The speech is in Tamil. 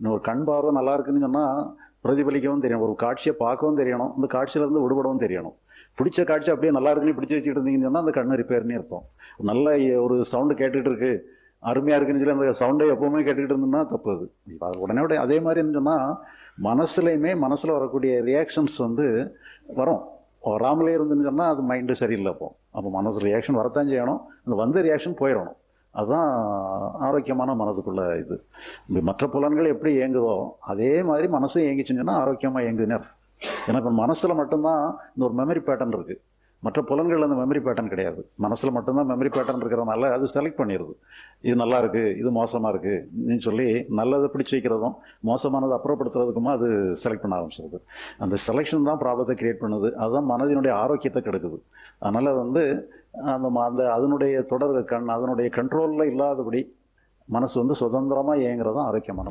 இன்னொரு கண் பார்வை நல்லா இருக்குன்னு சொன்னால் பிரதிபலிக்கவும் தெரியணும் ஒரு காட்சியை பார்க்கவும் தெரியணும். அந்த காட்சியிலேருந்து விடுபடவும் தெரியணும். பிடிச்ச காட்சி அப்படியே நல்லா இருக்குன்னு பிடிச்சி வச்சுட்டு இருந்தீங்கன்னு சொன்னால் அந்த கண்ணு ரிப்பேர்னு அர்த்தம். நல்ல ஒரு சவுண்டு கேட்டுகிட்டு இருக்கு. அருமையாக இருக்குன்னு சொல்லி அந்த சவுண்டை எப்போவுமே கேட்டுக்கிட்டு இருந்தோம்னா தப்பு அது. உடனே உடனே அதே மாதிரி சொன்னால் மனசுலையுமே மனசில் வரக்கூடிய ரியாக்ஷன்ஸ் வந்து வரும். வராமலே இருந்துன்னு சொன்னால் அது மைண்டு சரியில்லை அப்போ. அப்போ மனசு ரியாக்ஷன் வரத்தான் செய்யணும். அந்த வந்த ரியாக்ஷன் போயிடணும். அதுதான் ஆரோக்கியமான மனதுக்குள்ள இது. இப்படி மற்ற புலன்கள் எப்படி இயங்குதோ அதே மாதிரி மனசும் இயங்கிச்சுன்னா ஆரோக்கியமாக இயங்குதுனர் ஏன்னா இப்போ மனசில் மட்டும்தான் இந்த ஒரு மெமரி பேட்டர்ன் இருக்குது மற்ற புலன்கள் அந்த மெமரி பேட்டர்ன் கிடையாது. மனசில் மட்டும்தான் மெமரி பேட்டர்ன் இருக்கிறதுனால அது செலக்ட் பண்ணிடுது. இது நல்லா இருக்குது இது மோசமாக இருக்குதுன்னு சொல்லி நல்லதை பிடிச்சி வைக்கிறதும் மோசமானதை அப்புறப்படுத்துறதுக்குமா அது செலக்ட் பண்ண ஆரம்பிச்சிருது. அந்த செலெக்ஷன் தான் ப்ராப்ளத்தை கிரியேட் பண்ணுது. அதுதான் மனதினுடைய ஆரோக்கியத்தை கெடுக்குது. அதனால் வந்து அந்த ம- அந்த அதனுடைய தொடர் கண் அதனுடைய கண்ட்ரோலில் இல்லாதபடி மனசு வந்து சுதந்திரமாக இயங்குறது தான் ஆரோக்கியமான